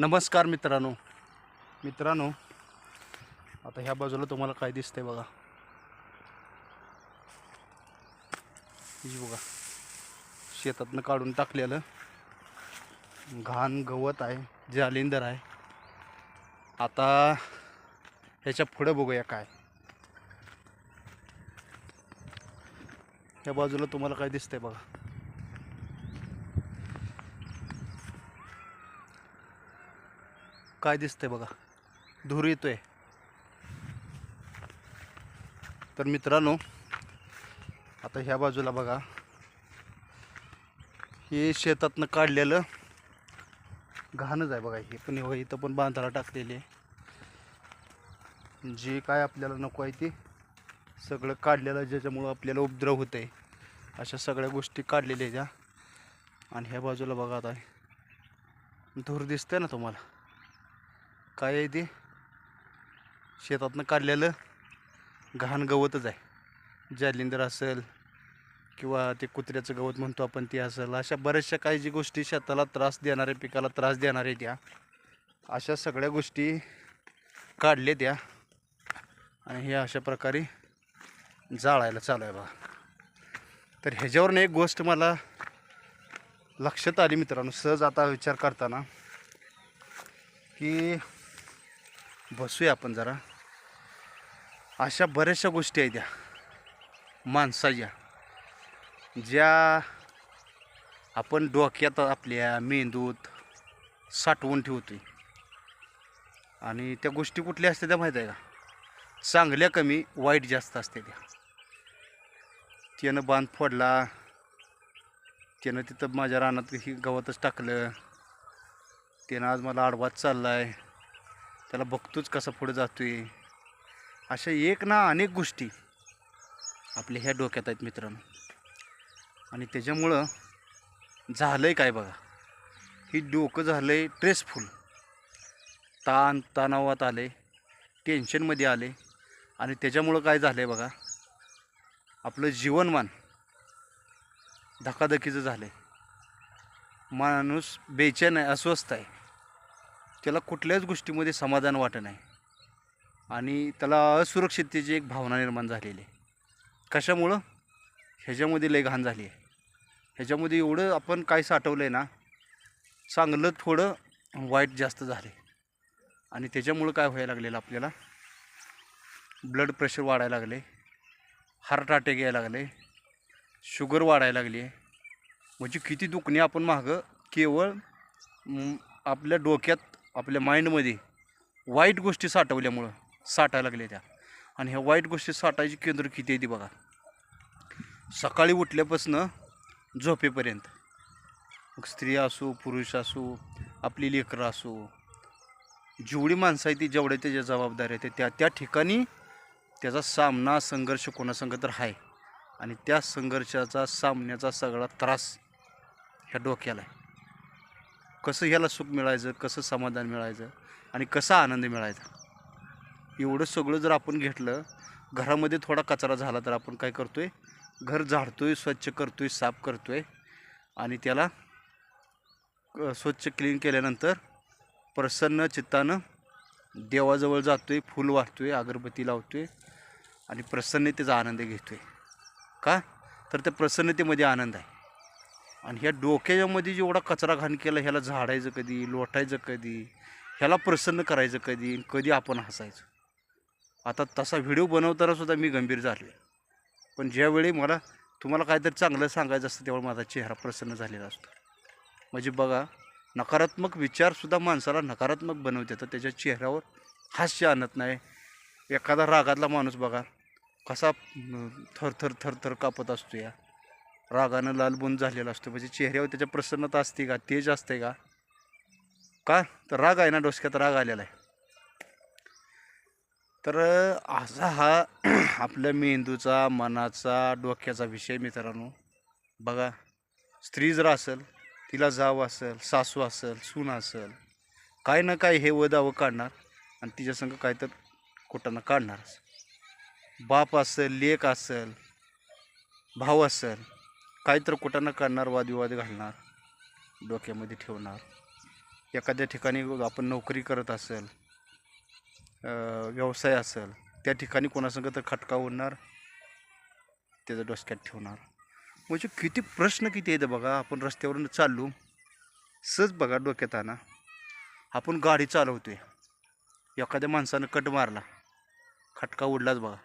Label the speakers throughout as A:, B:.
A: नमस्कार मित्रांनो. मित्रांनो आता ह्या बाजूला तुम्हाला काय दिसतंय बघा. ही बघा शेतातनं काढून टाकलेलं घाण गवत आहे जालिंदर आहे. आता ह्याच्या पुढं बघूया काय. ह्या बाजूला तुम्हाला काय दिसतंय बघा. काय दिसतंय बघा. धूर येतोय. तर मित्रांनो आता ह्या बाजूला बघा. हे शेतातनं काढलेलं घाणच आहे बघा. हे पण इथं पण बांधाला टाकलेली आहे. जे काय आपल्याला नको आहे ते सगळं काढलेलं ज्याच्यामुळं आपल्याला उपद्रव होत आहे अशा सगळ्या गोष्टी काढलेल्या ज्या आणि ह्या बाजूला बघा आता. धूर दिसतंय ना तुम्हाला? काय आहे ते? शेतातनं काढलेलं घाण गवतच आहे. जालिंदर असेल किंवा ते कुत्र्याचं गवत म्हणतो आपण ते असेल. अशा बऱ्याचशा काही जी गोष्टी शेताला त्रास देणाऱ्या पिकाला त्रास देणाऱ्या त्या अशा सगळ्या गोष्टी काढल्या त्या. आणि हे अशा प्रकारे जाळायला चालू आहे बघा. तर ह्याच्यावरनं एक गोष्ट मला लक्षात आली मित्रांनो सहज आता विचार करताना की बसूया आपण जरा. अशा बऱ्याचशा गोष्टी आहेत त्या माणसाच्या ज्या आपण डोक्यात आपल्या मेंदूत साठवून ठेवतो आणि त्या गोष्टी कुठल्या असते त्या माहीत आहे का? चांगल्या कमी वाईट जास्त असते त्या. त्यानं बांध फोडला त्यानं तिथं माझ्या रानात ही गवतच टाकलं त्यानं आज मला आडवाच चालला आहे त्याला बघतोच कसा पुढे जातोय. अशा एक ना अनेक गोष्टी आपल्या ह्या डोक्यात आहेत मित्रांनो. आणि त्याच्यामुळं झालं आहे काय बघा. ही डोकं झालं आहे स्ट्रेसफुल ताण तणावात आले टेन्शनमध्ये आले आणि त्याच्यामुळं काय झालं आहे बघा. आपलं जीवनमान धकाधकीचं झालं आहे माणूस बेचैन आहे अस्वस्थ आहे. त्याला कुठल्याच गोष्टीमध्ये समाधान वाटत नाही. आणि त्याला असुरक्षिततेची एक भावना निर्माण झालेली आहे. कशामुळं? ह्याच्यामध्ये लय घाण झाली आहे. ह्याच्यामध्ये एवढं आपण काय साठवलं आहे ना चांगलं थोडं वाईट जास्त झाले आणि त्याच्यामुळं काय व्हायला लागलेलं आपल्याला? ब्लड प्रेशर वाढायला लागले हार्ट अटॅक यायला लागले शुगर वाढायला लागली आहे. म्हणजे किती दुखणे आपण मागं केवळ आपल्या डोक्यात आपल्या माइंडमध्ये वाईट गोष्टी साठवल्यामुळं साठायला लागल्या त्या. आणि ह्या वाईट गोष्टी साठायची केंद्र किती आहे ती बघा. सकाळी उठल्यापासनं झोपेपर्यंत. मग स्त्री असो पुरुष असो आपली लेकरं असो जेवढी माणसं आहे ती जेवढ्या त्याच्या जबाबदारी आहेत त्या त्या ठिकाणी त्याचा सामना संघर्ष कोणासंग तर आहे. आणि त्या संघर्षाचा सामन्याचा सगळा त्रास ह्या डोक्याला आहे. कसं ह्याला सुख मिळायचं कसं समाधान मिळायचं आणि कसा आनंद मिळायचा? एवढं सगळं जर आपण घेतलं घरामध्ये थोडा कचरा झाला तर आपण काय करतो आहे घर झाडतो आहे स्वच्छ करतो आहे साफ करतो आहे आणि त्याला स्वच्छ क्लीन केल्यानंतर प्रसन्न चित्तानं देवाजवळ जातो आहे फूल आहे अगरबत्ती लावतो आहे आणि प्रसन्नतेचा आनंद घेतो आहे का? तर त्या प्रसन्नतेमध्ये आनंद आहे. आणि ह्या डोक्याच्यामध्ये जेवढा कचरा घाण केला ह्याला झाडायचं कधी लोटायचं कधी ह्याला प्रसन्न करायचं कधी कधी आपण हसायचं. आता तसा व्हिडिओ बनवताना सुद्धा मी गंभीर झाले पण ज्यावेळी मला तुम्हाला काहीतरी चांगलं सांगायचं असतं तेव्हा माझा चेहरा प्रसन्न झालेला असतो. म्हणजे बघा नकारात्मक विचारसुद्धा माणसाला नकारात्मक बनवते तर त्याच्या चेहऱ्यावर हास्य आणत नाही. एखादा रागातला माणूस बघा कसा थर थरथर थरथर कापत असतो या. रागानं लालबुंद झालेला असतो. म्हणजे चेहऱ्यावर त्याच्या प्रसन्नता असते का? तेज असते का? का? तर राग आहे ना डोसक्यात राग आलेला आहे. तर असा हा आपल्या मेंदूचा मनाचा डोक्याचा विषय मित्रांनो. बघा स्त्री जर असेल तिला जाव असेल सासू असेल सून असेल काय ना काय हे वदावं काढणार आणि तिच्यासंग काय तर कुठं काढणारच. बाप असेल लेख असेल भाव असेल काही तर कुठं करणार वादविवाद घालणार डोक्यामध्ये ठेवणार. एखाद्या ठिकाणी आपण नोकरी करत असेल व्यवसाय असेल त्या ठिकाणी कोणासंग तर खटका होणार त्याचं डोसक्यात ठेवणार. म्हणजे किती प्रश्न किती येतं बघा आपण रस्त्यावरून चाललो सहज बघा डोक्यात आणा. आपण गाडी चालवतोय एखाद्या माणसानं कट मारला खटका उडलाच बघा.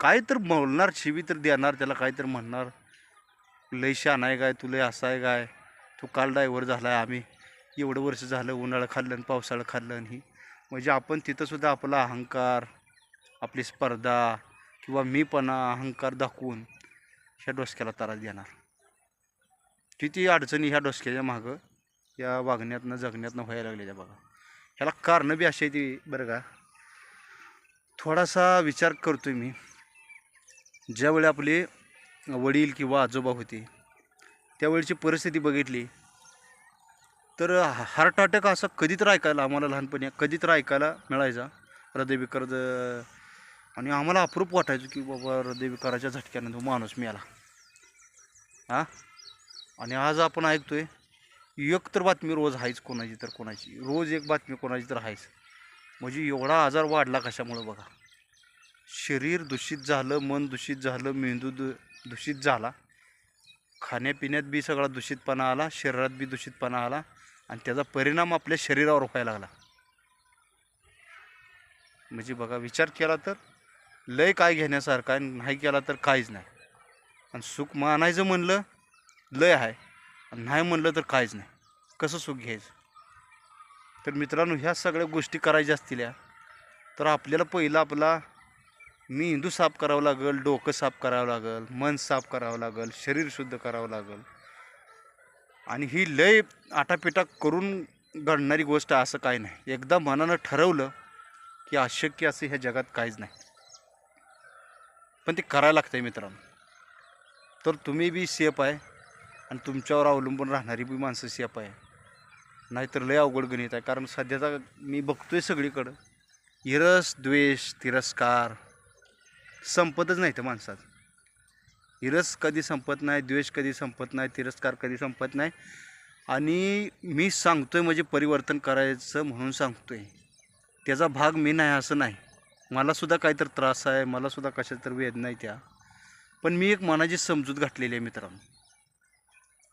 A: काय तर बोलणार शिवी तर देणार त्याला काय तर म्हणणार. लय शान आहे काय तू लय असा आहे काय? तू काल ड्रायव्हर झाला आहे आम्ही. एवढं वर्ष झालं उन्हाळं खाल्लं आणि पावसाळं खाल्लं आणि ही. म्हणजे आपण तिथंसुद्धा आपला अहंकार आपली स्पर्धा किंवा मीपणा अहंकार दाखवून ह्या डोसक्याला त्रास देणार. किती अडचणी ह्या डोसक्याच्या मागं या वागण्यातनं जगण्यातनं व्हायला लागलेल्या बघा. ह्याला कारणं बी अशी आहे ती बरं का. थोडासा विचार करतो मी. ज्यावेळी आपली वडील किंवा आजोबा होते. त्यावेळची परिस्थिती बघितली. तर हार्ट अटॅक असा कधी तर ऐकायला आम्हाला लहानपणी कधी तर ऐकायला मिळायचा. हृदयविकार आणि आम्हाला अप्रूप वाटायचं की बाबा हृदयविकाराच्या झटक्यानं तो माणूस मिळाला हां? आणि आज आपण ऐकतोय एक तर बातमी रोज आहेच कोणाची तर कोणाची. रोज एक बातमी कोणाची तर आहेच म्हणजे एवढा आजार वाढला कशामुळं बघा? शरीर दूषित झालं मन दूषित झालं मेंदू दू दूषित झाला. खाण्यापिण्यात बी सगळा दूषितपणा आला शरीरात बी दूषितपणा आला आणि त्याचा परिणाम आपल्या शरीरावर व्हायला लागला. म्हणजे बघा विचार केला तर लय काय घेण्यासारखं नाही केला तर काहीच नाही. आणि सुख मानायचं म्हणलं लय आहे. आणि नाही म्हणलं तर काहीच नाही. कसं सुख घ्यायचं? तर मित्रांनो ह्या सगळ्या गोष्टी करायच्या असतील या, तर आपल्याला पहिलं आपला मेंदू साफ करावं लागेल डोकं साफ करावं लागेल मन साफ करावं लागेल शरीर शुद्ध करावं लागेल. आणि ही लय आटापिटा करून घडणारी गोष्ट असं काय नाही. एकदा मनानं ठरवलं की अशक्य असं ह्या जगात काहीच नाही. पण ते करायला लागतं आहे मित्रांनो. तर तुम्ही बी सेफ आहे आणि तुमच्यावर अवलंबून राहणारी बी माणसं सेफ आहे. नाहीतर लय अवघड गणित आहे. कारण सध्याचा मी बघतो आहे सगळीकडं. इरस द्वेष तिरस्कार संपतच नाही तर माणसात. इरस कधी संपत नाही द्वेष कधी संपत नाही तिरस्कार कधी संपत नाही. आणि मी सांगतो आहे म्हणजे परिवर्तन करायचं म्हणून सांगतो आहे त्याचा भाग मी नाही असं नाही. मलासुद्धा काहीतरी त्रास आहे मलासुद्धा कशा तर वेदना आहे त्या. पण मी एक मनाची समजूत घातलेली आहे मित्रांनो.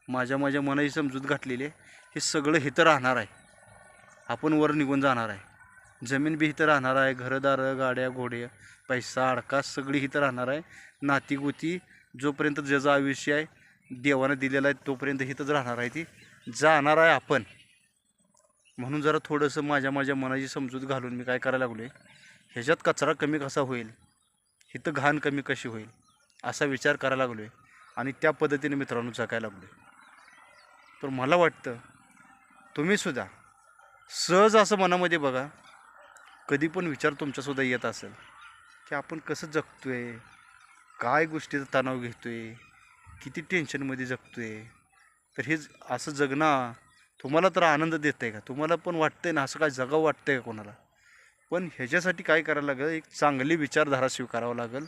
A: माझ्या माझ्या मनाची समजूत घातलेली आहे. हे सगळं हिथं राहणार आहे. आपण वर निघून जाणार आहे. जमीन बी इथं राहणार आहे. घरदारं गाड्या घोड्या पैसा अडका सगळी इथं राहणार आहे. नातीगुती जोपर्यंत ज्याचं आयुष्य आहे देवानं दिलेलं आहे तोपर्यंत इथंच राहणार आहे ती. जाणार आहे आपण. म्हणून जरा थोडंसं माझ्या माझ्या मनाची समजूत घालून मी काय करायला लागलो आहे ह्याच्यात कचरा कमी कसा होईल? इथं घाण कमी कशी होईल? असा विचार करायला लागलो आहे आणि त्या पद्धतीने मित्रांनो जगायला लागलो आहे तर मला वाटतं तुम्हीसुद्धा सहज असं मनामध्ये बघा कधी पण विचार तुमच्यासुद्धा येत असेल. की आपण कसं जगतो आहे काय गोष्टीचा तणाव घेतो आहे किती टेन्शनमध्ये जगतो आहे तर हे ज- असं जगणं तुम्हाला तर आनंद देत आहे का? तुम्हाला पण वाटतं आहे ना असं काय जगावं वाटतं आहे का कोणाला? पण ह्याच्यासाठी काय करायला लागेल? एक चांगली विचारधारा स्वीकारावं लागेल.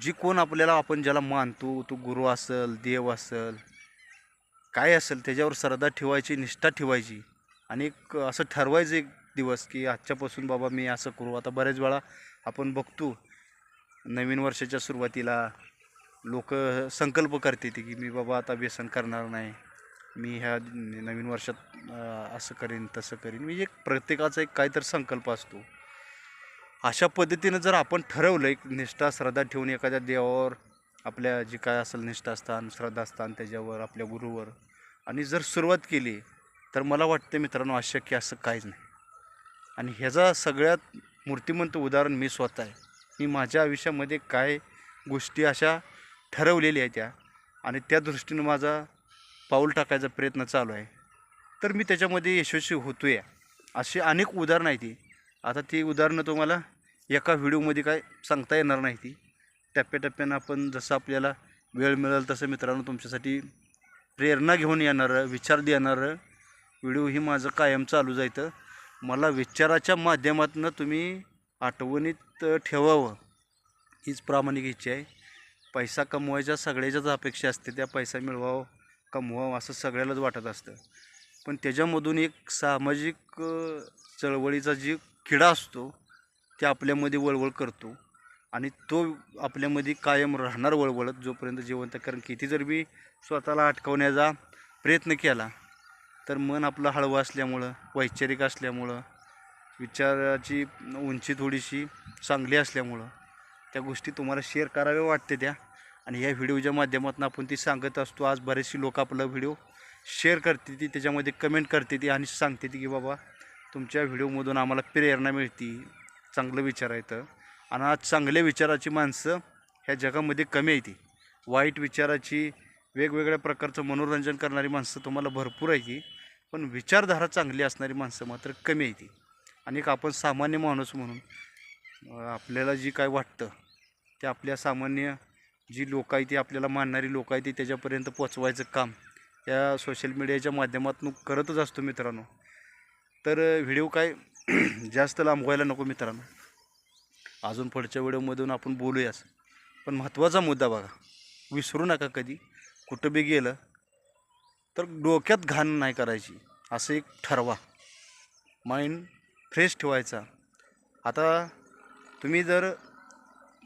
A: जी कोण आपल्याला आपण ज्याला मानतो तो गुरु असेल देव असेल काय असेल त्याच्यावर श्रद्धा ठेवायची निष्ठा ठेवायची आणि एक असं ठरवायचं एक दिवस की आजच्यापासून बाबा मी असं करू. आता बऱ्याच वेळा आपण बघतो नवीन वर्षाच्या सुरुवातीला लोक संकल्प करते की मी बाबा आता व्यसन करणार नाही. मी ह्या नवीन वर्षात असं करीन तसं करीन. म्हणजे एक प्रत्येकाचा एक काहीतरी संकल्प असतो. अशा पद्धतीनं जर आपण ठरवलं एक निष्ठा श्रद्धा ठेवून एखाद्या देवावर आपल्या जी काय असेल निष्ठास्थान श्रद्धास्थान त्याच्यावर आपल्या गुरुवर आणि जर सुरुवात केली तर मला वाटतं मित्रांनो अशक्य असं काहीच नाही. आणि ह्याचा सगळ्यात मूर्तिमंत उदाहरण मी स्वतः आहे. मी माझ्या आयुष्यामध्ये काय गोष्टी अशा ठरवलेल्या आहेत त्या आणि त्या दृष्टीनं माझा पाऊल टाकायचा प्रयत्न चालू आहे. तर मी त्याच्यामध्ये यशस्वी होतो आहे अशी अनेक उदाहरणं आहेत ती. आता ती उदाहरणं तुम्हाला एका व्हिडिओमध्ये काय सांगता येणार नाही ती. टप्प्याटप्प्यानं आपण जसं आपल्याला वेळ मिळेल तसं मित्रांनो तुमच्यासाठी प्रेरणा घेऊन येणारं विचार देणारं व्हिडिओ ही माझं कायम चालू जायचं मला विचाराच्या माध्यमातून तुम्ही आठवणीत ठेवावं. हीच प्रामाणिक इच्छा आहे. पैसा कमवायच्या सगळ्याच्याच अपेक्षा असते. त्या पैसा मिळवावं कमवावं असं सगळ्यालाच वाटत असतं. पण त्याच्यामधून एक सामाजिक चळवळीचा जी किडा असतो ते आपल्यामध्ये वळवळ करतो. आणि तो आपल्यामध्ये कायम राहणार वळवळत जोपर्यंत जिवंत कारण किती जर मी स्वतःला अटकवण्याचा प्रयत्न केला तर मन आपलं हळवं असल्यामुळं वैचारिक असल्यामुळं विचाराची उंची थोडीशी चांगली असल्यामुळं त्या गोष्टी तुम्हाला शेअर कराव्या वाटते त्या. आणि या व्हिडिओच्या माध्यमातून आपण ती सांगत असतो. आज बरेचसे लोक आपला व्हिडिओ शेअर करते ती त्याच्यामध्ये कमेंट करते ती आणि सांगते ती की बाबा तुमच्या व्हिडिओमधून आम्हाला प्रेरणा मिळते. चांगलं विचार येतं आणि आज चांगल्या विचाराची माणसं ह्या जगामध्ये कमी आहे ती. वाईट विचाराची वेगवेगळ्या प्रकारचं मनोरंजन करणारी माणसं तुम्हाला भरपूर आहे पण विचारधारा चांगली असणारी माणसं मात्र कमी आहे ती आणि एक आपण सामान्य माणूस म्हणून आपल्याला जी काय वाटतं ते आपल्या सामान्य जी लोक आहे ती आपल्याला मानणारी लोक आहे ती त्याच्यापर्यंत पोचवायचं काम या सोशल मीडियाच्या माध्यमातून करतच असतो मित्रांनो. तर व्हिडिओ काय जास्त लांब व्हायला नको मित्रांनो. अजून पुढच्या व्हिडिओमधून आपण बोलूयाच. पण महत्त्वाचा मुद्दा बघा. विसरू नका कधी. कुठं बी गेलं तर डोक्यात घाण नाही करायची. असं एक ठरवा. माइंड फ्रेश ठेवायचा. आता तुम्ही जर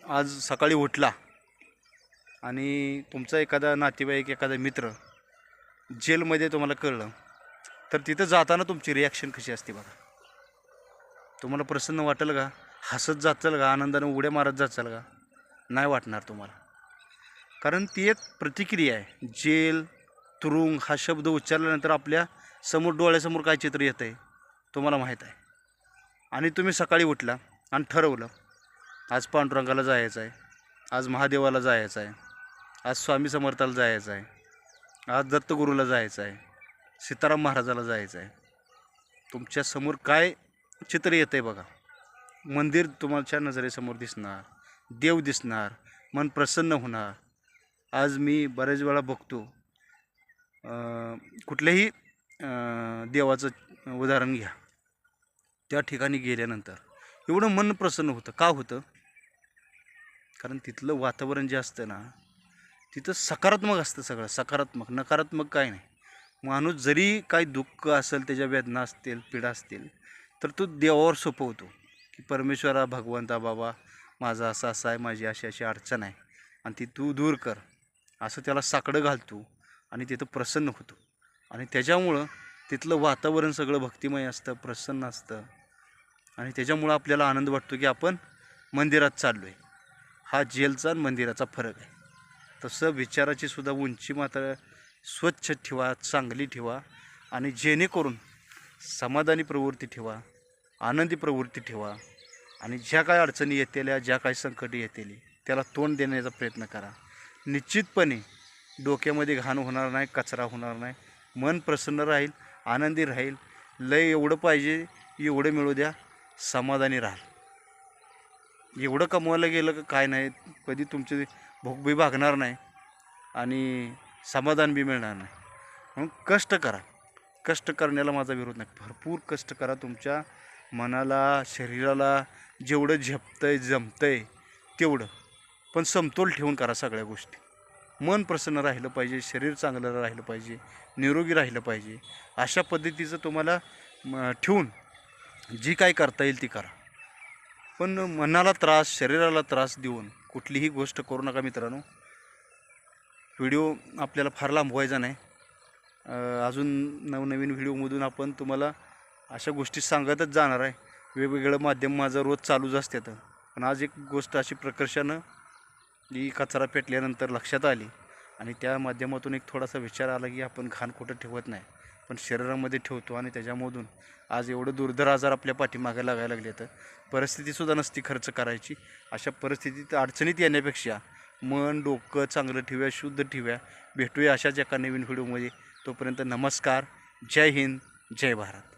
A: आज सकाळी उठला आणि तुमचा एखादा नातेवाईक एखादा मित्र जेलमध्ये तुम्हाला कळलं तर तिथं जाताना तुमची रिॲक्शन कशी असते बघा. तुम्हाला प्रसन्न वाटेल का? हसत जाचाल का? आनंदाने उड्या मारत जाचाल का? नाही वाटणार तुम्हाला. कारण ती एक प्रतिक्रिया आहे. जेल तुरुंग हा शब्द उच्चारल्यानंतर आपल्यासमोर डोळ्यासमोर काय चित्र येतं आहे तुम्हाला माहीत आहे. आणि तुम्ही सकाळी उठला आणि ठरवलं आज पांडुरंगाला जायचं आहे आज महादेवाला जायचं आहे आज स्वामी समर्थाला जायचं आहे आज दत्तगुरूला जायचं आहे सीताराम महाराजाला जायचं आहे तुमच्यासमोर काय चित्र येतं आहे बघा. मंदिर तुमच्या नजरेसमोर दिसणार देव दिसणार मन प्रसन्न होणार. आज मी बऱ्याच वेळा बघतो कुठल्याही देवाचं उदाहरण घ्या. त्या ठिकाणी गेल्यानंतर एवढं मन प्रसन्न होतं. का होतं? कारण तिथलं वातावरण जे असतं ना तिथं सकारात्मक असतं सगळं. सकारात्मक नकारात्मक काय नाही. माणूस जरी काही दुःख असेल त्याच्या वेदना असतील पीडा असतील तर तो देवावर सोपवतो. की परमेश्वरा भगवंता बाबा माझा असा असा आहे माझी अशी अशी अडचण आहे. आणि ती तू दूर कर. असं त्याला साकडं घालतो आणि तिथं प्रसन्न होतो. आणि त्याच्यामुळं तिथलं वातावरण सगळं भक्तिमय असतं प्रसन्न असतं. आणि त्याच्यामुळं आपल्याला आनंद वाटतो की आपण मंदिरात चाललो आहे हा जेलचा आणि मंदिराचा फरक आहे. तसं विचाराची सुद्धा उंची मात्र स्वच्छ ठेवा चांगली ठेवा आणि जेणेकरून समाधानी प्रवृत्ती ठेवा आनंदी प्रवृत्ती ठेवा आणि ज्या काय अडचणी येतेल्या ज्या काही संकटे येतेली त्याला तोंड देण्याचा प्रयत्न करा. निश्चितपणे डोक्यामध्ये घाण होणार नाही कचरा होणार नाही. मन प्रसन्न राहील आनंदी राहील. लय एवढं पाहिजे एवढं मिळू द्या समाधानी राहाल. एवढं कमवायला गेलं का काय नाही कधी तुमचे भूकबी भागणार नाही आणि समाधान बी मिळणार नाही. म्हणून कष्ट करा. कष्ट करण्याला माझा विरोध नाही. भरपूर कष्ट करा तुमच्या मनाला शरीराला. जेवढं झपतं आहे जमतं आहे तेवढं. पण समतोल ठेवून करा सगळ्या गोष्टी. मन प्रसन्न राहिलं पाहिजे शरीर चांगलं राहिलं पाहिजे निरोगी राहिलं पाहिजे अशा पद्धतीचं तुम्हाला ठेवून जी काय करता येईल ती करा. पण मनाला त्रास शरीराला त्रास देऊन कुठलीही गोष्ट करू नका मित्रांनो. व्हिडिओ आपल्याला फार लांब व्हायचा नाही अजून नवनवीन व्हिडिओमधून आपण तुम्हाला अशा गोष्टी सांगतच जाणार आहे. वेगवेगळं माध्यम माझं रोज चालूच असते तर. पण आज एक गोष्ट अशी प्रकर्षानं ही कचरा पेटल्यानंतर लक्षात आली आणि त्या माध्यमातून एक थोडासा विचार आला की आपण घाण कुठं ठेवत नाही. पण शरीरामध्ये ठेवतो आणि त्याच्यामधून आज एवढं दुर्धर आजार आपल्या पाठीमागे लागायला लागले तर परिस्थितीसुद्धा नसती खर्च करायची. अशा परिस्थितीत अडचणीत येण्यापेक्षा मन डोकं चांगलं ठेवूया शुद्ध ठेवूया. भेटूया अशाच एका नवीन व्हिडिओमध्ये. तोपर्यंत नमस्कार. जय हिंद. जय भारत.